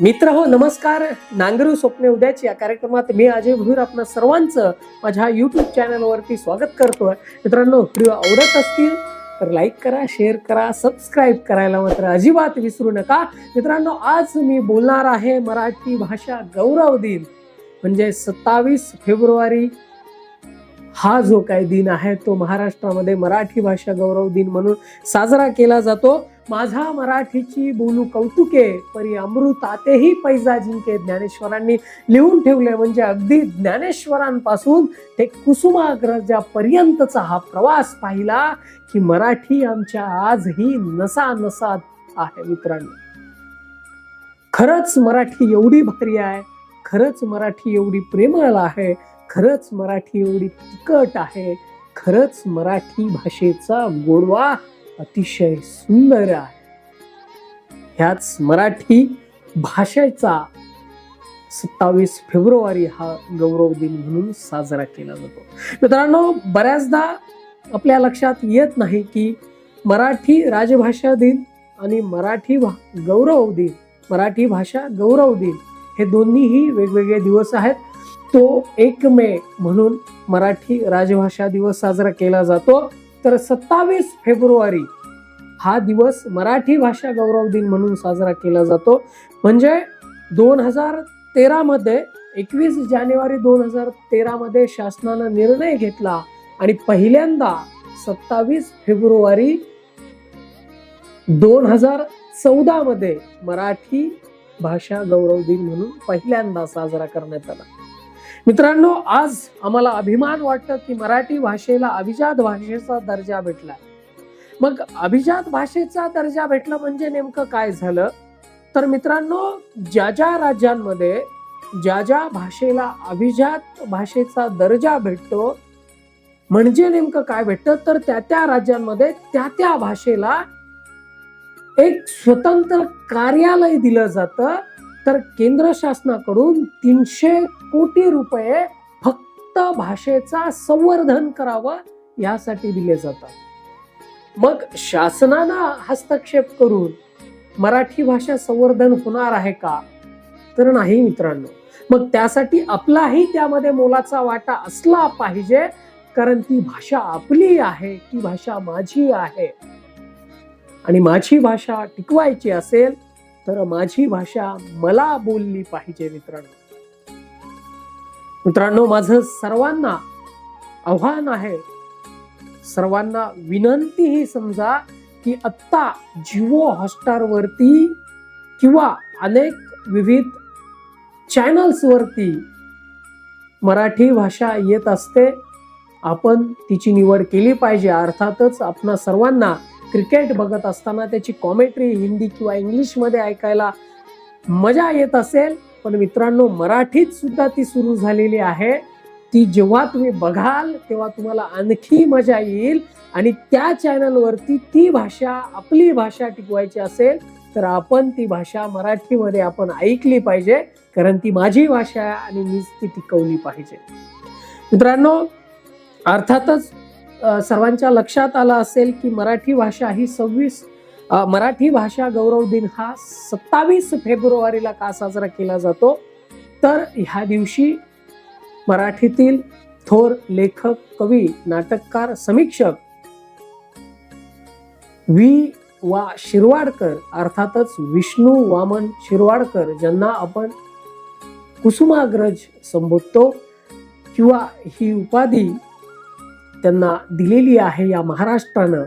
मित्र हो नमस्कार. नांगरू स्वप्ने उद्याची या कार्यक्रमात मी अजय भूर आपलं सर्वांचं माझ्या यूट्यूब चॅनलवरती स्वागत करतोय. मित्रांनो व्हिडिओ आवडत असतील तर लाईक करा शेअर करा सबस्क्राईब करायला मात्र अजिबात विसरू नका. मित्रांनो आज मी बोलणार आहे मराठी भाषा गौरव दिन म्हणजे सत्तावीस फेब्रुवारी. हा जो काही दिन आहे तो महाराष्ट्रामध्ये मराठी भाषा गौरव दिन म्हणून साजरा केला जातो. माझा मराठीची बोलू कौतुके परी अमृतातेही पैजा जिंके ज्ञानेश्वरांनी लिहून ठेवले म्हणजे अगदी ज्ञानेश्वरांपासून ते कुसुमाग्रजापर्यंतचा हा प्रवास पाहिला की मराठी आमच्या आजही नसा नसात आहे मित्रांनो. खरंच मराठी एवढी भारी आहे खरंच मराठी एवढी प्रेमळ आहे खरंच मराठी एवढी तिकट आहे खरंच मराठी भाषेचा गोडवा अतिशय सुंदर आहे. ह्याच मराठी भाषेचा सत्तावीस फेब्रुवारी हा गौरव दिन म्हणून साजरा केला जातो. मित्रांनो बऱ्याचदा आपल्या लक्षात येत नाही की मराठी राजभाषा दिन आणि मराठी भा- गौरव दिन मराठी भाषा गौरव दिन हे दोन्हीही वेगवेगळे दिवस आहेत. तो एक मे म्हणून मराठी राजभाषा दिवस साजरा केला जातो. तर सत्तावीस फेब्रुवारी हा दिवस मराठी भाषा गौरव दिन म्हणून साजरा केला जातो. म्हणजे दोन हजार तेरामध्ये एकवीस जानेवारी दोन हजार तेरामध्ये शासनानं निर्णय घेतला आणि पहिल्यांदा सत्तावीस फेब्रुवारी दोन हजार चौदा मध्ये मराठी भाषा गौरव दिन म्हणून पहिल्यांदा साजरा करण्यात आला. मित्रांनो आज आम्हाला अभिमान वाटतं की मराठी भाषेला अभिजात भाषेचा दर्जा भेटला. मग अभिजात भाषेचा दर्जा भेटला म्हणजे नेमकं काय झालं? तर मित्रांनो ज्या ज्या राज्यांमध्ये ज्या ज्या भाषेला अभिजात भाषेचा दर्जा भेटतो म्हणजे नेमकं काय भेटतं? तर त्या त्या राज्यांमध्ये त्या त्या भाषेला एक स्वतंत्र कार्यालय दिलं जातं. तर केंद्र शासनाकडून तीनशे कोटी रुपये फक्त भाषेचा संवर्धन करावं यासाठी दिले जातात. मग शासनानं हस्तक्षेप करून मराठी भाषा संवर्धन होणार आहे का? तर नाही मित्रांनो. मग त्यासाठी आपलाही त्यामध्ये मोलाचा वाटा असला पाहिजे कारण ती भाषा आपली आहे ती भाषा माझी आहे. आणि माझी भाषा टिकवायची असेल तर माझी भाषा मला बोलली पाहिजे मित्रांनो. मित्रांनो माझं सर्वांना आव्हान आहे. सर्वांना विनंती ही समजा की आत्ता जिओ हॉटस्टार वरती किंवा अनेक विविध चॅनल्सवरती मराठी भाषा येत असते. आपण तिची निवड केली पाहिजे. अर्थातच आपणा सर्वांना क्रिकेट बघत असताना त्याची कॉमेंट्री हिंदी किंवा इंग्लिशमध्ये ऐकायला मजा येत असेल. पण मित्रांनो मराठीत सुद्धा ती सुरू झालेली आहे. ती जेव्हा तुम्ही बघाल तेव्हा तुम्हाला आणखी मजा येईल. आणि त्या चॅनलवरती ती भाषा आपली भाषा टिकवायची असेल तर आपण ती भाषा मराठीमध्ये आपण ऐकली पाहिजे. कारण ती माझी भाषा आहे आणि मीच ती टिकवली पाहिजे. मित्रांनो अर्थातच सर्वांच्या लक्षात आलं असेल की मराठी भाषा ही सव्वीस मराठी भाषा गौरव दिन हा सत्तावीस फेब्रुवारीला का साजरा केला जातो? तर ह्या दिवशी मराठीतील थोर लेखक कवी नाटककार समीक्षक वी वा. शिरवाडकर अर्थातच विष्णू वामन शिरवाडकर ज्यांना आपण कुसुमाग्रज संबोधतो किंवा ही उपाधी त्यांना दिलेली आहे या महाराष्ट्रानं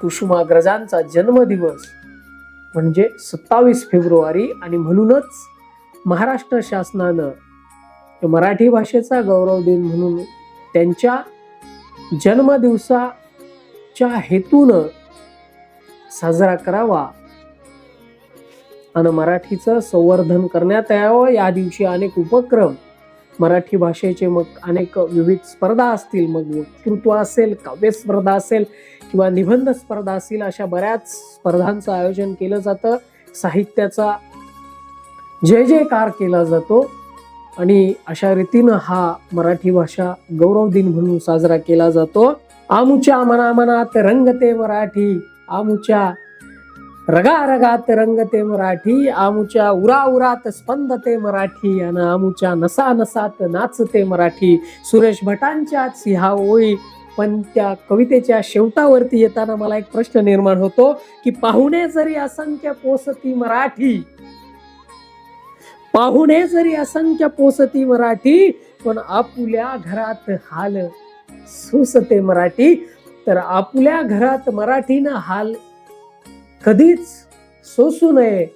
कुसुमाग्रजांचा जन्मदिवस. म्हणजे सत्तावीस फेब्रुवारी आणि म्हणूनच महाराष्ट्र शासनानं मराठी भाषेचा गौरव दिन म्हणून त्यांच्या जन्मदिवसाच्या हेतूनं साजरा करावा आणि मराठीचं संवर्धन करण्यात यावं. या दिवशी अनेक उपक्रम मराठी भाषेचे मग अनेक विविध स्पर्धा असतील मग वक्तृत्व असेल काव्य स्पर्धा असेल किंवा निबंध स्पर्धा असतील अशा बऱ्याच स्पर्धांचं आयोजन केलं जातं. साहित्याचा जय जयकार केला जातो आणि अशा रीतीनं हा मराठी भाषा गौरव दिन म्हणून साजरा केला जातो. आमुच्या मनामनात रंगते मराठी आमुच्या रगारगात रंगते मराठी आमुच्या उरा उरात स्पंदते मराठी आणि आमुच्या नसा नसात नाचते मराठी. सुरेश भटांच्याच ह्या ओळी पण त्या कवितेच्या शेवटावरती येताना मला एक प्रश्न निर्माण होतो की पाहुणे जरी असंख्य पोसती मराठी पाहुणे जरी असंख्य पोसती मराठी पण आपुल्या घरात हाल सुसते मराठी. तर आपुल्या घरात मराठीनं हाल कधीच सोसू नये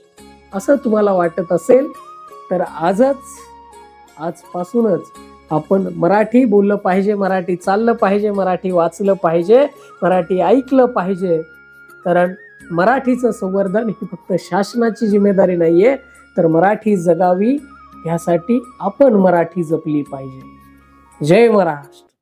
असं तुम्हाला वाटत असेल तर आजच आजपासूनच आपण मराठी बोललं पाहिजे मराठी चाललं पाहिजे मराठी वाचलं पाहिजे मराठी ऐकलं पाहिजे. कारण मराठीचं संवर्धन ही फक्त शासनाची जिम्मेदारी नाही आहे तर मराठी जगावी ह्यासाठी आपण मराठी जपली पाहिजे. जय महाराष्ट्र.